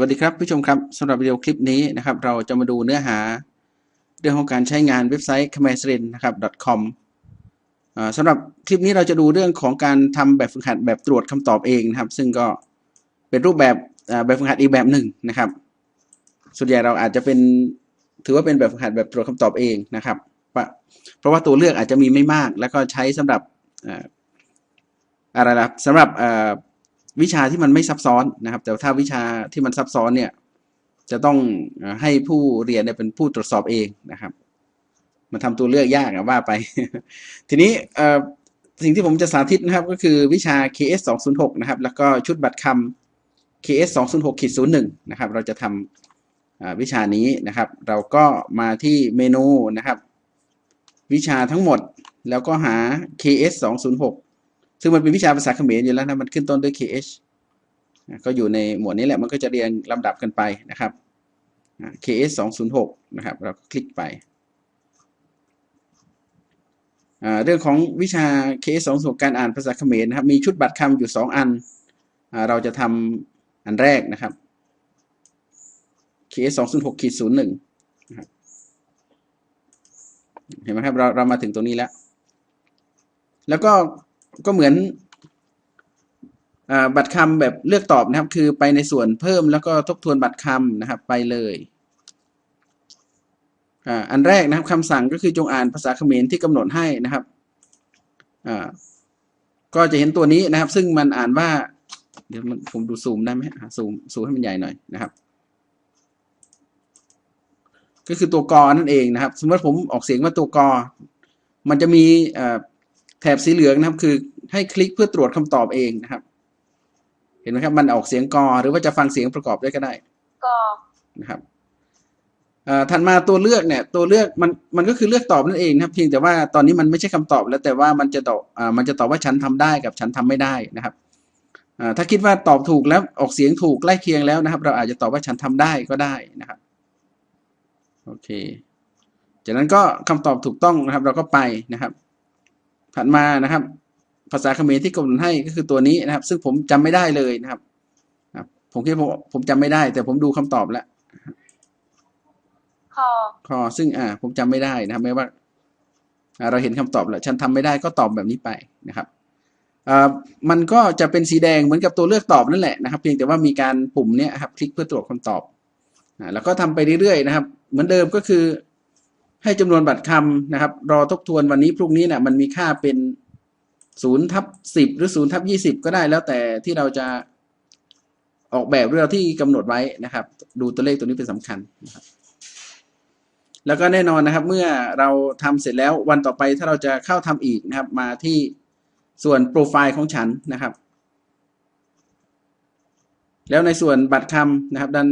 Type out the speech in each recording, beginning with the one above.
วัสดีครับผู้ชมครับสำหรับวิดีโอคลิปนี้นะครับ เราจะมาดูเนื้อหา เรื่องของการใช้งานเว็บไซต์ k m e r s r i n นะครับ .com สำหรับคลิปนี้เราจะดูเรื่องของการทำแบบฝึกหัดแบบตรวจคำตอบเองนะครับ ซึ่งก็เป็นรูปแบบแบบฝึกหัดอีกแบบหนึ่งนะครับ ส่วนใหญ่เราอาจจะเป็นถือว่าเป็นแบบฝึกหัดแบบตรวจคำตอบเองนะครับ เพราะว่าตัวเลือกอาจจะมีไม่มาก แล้วก็ใช้สำหรับอะไรล่ะสำหรับ วิชาที่มันไม่ซับซ้อนนะครับ แต่ถ้าวิชาที่มันซับซ้อนเนี่ยจะต้องให้ผู้เรียนเป็นผู้ตรวจสอบเองนะครับ มันทำตัวเลือกยากว่าไป ทีนี้สิ่งที่ผมจะสาธิตนะครับ ก็คือวิชา KS 206นะครับ แล้วก็ชุดบัตรคำ KS 206ขีด01นะครับ เราจะทำอ่าวิชานี้นะครับ เราก็มาที่เมนูนะครับ วิชาทั้งหมดแล้วก็หา KS 206 ซึ่งมันเป็นวิชาภาษาเขมรอยู่แล้วนะ มันขึ้นต้นด้วย KH ก็อยู่ในหมวดนี้แหละ มันก็จะเรียงลำดับกันไปนะครับอะ KS 206นะครับ เราก็คลิกไป เรื่องของวิชา KS 206การอ่านภาษาเขมรนะครับ มีชุดบัตรคำอยู่ 2 อันอ่าเราจะทำอันแรกนะครับ KS 206ขีด01นะครับเห็นไหมครับ เราเรามาถึงตรงนี้แล้ว แล้วก็ ก็เหมือนอบัตรคำแบบเลือกตอบนะครับ คือไปในส่วนเพิ่มแล้วก็ทบทวนบัตรคำนะครับไปเลยอ,อันแรกนะครับคำสั่งก็คือจงอ่านภาษาเขมรที่กำหนดให้นะครับก็จะเห็นตัวนี้นะครับ ซึ่งมันอ่านว่า เดี๋ยวผมดูซูมได้ไหมซูมซูมให้มันใหญ่หน่อยนะครับ ก็คือตัวกอนั่นเองนะครับ สมมติผมออกเสียงว่าตัวกอ มันจะมีอ แถบสีเหลืองนะครับ คือให้คลิกเพื่อตรวจคำตอบเองนะครับ เห็นไหมครับ มันออกเสียงกอ หรือว่าจะฟังเสียงประกอบด้วยก็ได้กอนะครับเอ่อถัดมาตัวเลือกเนี่ย ตัวเลือกมันมันก็คือเลือกตอบนั่นเองนะครับ เพียงแต่ว่าตอนนี้มันไม่ใช่คำตอบแล้วแต่ว่ามันจะตอบอ่ามันจะตอบว่าฉันทำได้กับฉันทำไม่ได้นะครับอ่าถ้าคิดว่าตอบถูกแล้วออกเสียงถูกใกล้เคียงแล้วนะครับ เราอาจจะตอบว่าฉันทำได้ก็ได้นะครับโอเค จากนั้นก็คำตอบถูกต้องนะครับ เราก็ไปนะครับ ถัดมานะครับ ภาษาเขมรที่กำหนดให้ก็คือตัวนี้นะครับ ซึ่งผมจำไม่ได้เลยนะครับครับผมคิดว่าผมผมจำไม่ได้ แต่ผมดูคำตอบแล้วคอข้อซึ่งอ่า ผมจำไม่ได้นะครับไม่ว่าอ่าเราเห็นคำตอบแล้ว ฉันทำไม่ได้ก็ตอบแบบนี้ไปนะครับอ่ามันก็จะเป็นสีแดงเหมือนกับตัวเลือกตอบนั่นแหละนะครับ เพียงแต่ว่ามีการปุ่มเนี้ยครับ คลิกเพื่อตรวจคำตอบอ่าแล้วก็ทำไปเรื่อยๆนะครับ เหมือนเดิมก็คือ ให้จำนวนบัตรคำนะครับ รอทบทวนวันนี้พรุ่งนี้เนี่ยมันมีค่าเป็นศูนย์ทับสิบหรือศูนย์ทับยี่สิบก็ได้แล้วแต่ที่เราจะออกแบบเรื่องที่กำหนดไว้นะครับ ดูตัวเลขตัวนี้เป็นสำคัญนะครับแล้วก็แน่นอนนะครับ เมื่อเราทำเสร็จแล้ววันต่อไปถ้าเราจะเข้าทำอีกนะครับ มาที่ส่วนโปรไฟล์ของฉันนะครับ แล้วในส่วนบัตรคำนะครับ ดัน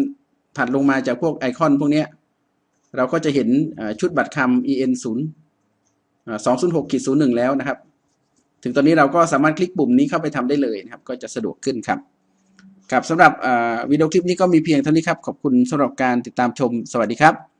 ผัดลงมาจากพวกไอคอนพวกนี้ เราก็จะเห็นชุดบัตรคำ en 0 206ขีด01แล้วนะครับ ถึงตอนนี้เราก็สามารถคลิกปุ่มนี้เข้าไปทำได้เลยนะครับ ก็จะสะดวกขึ้นครับครับสำหรับวิดีโอคลิปนี้ก็มีเพียงเท่านี้ครับ ขอบคุณสำหรับการติดตามชม สวัสดีครับ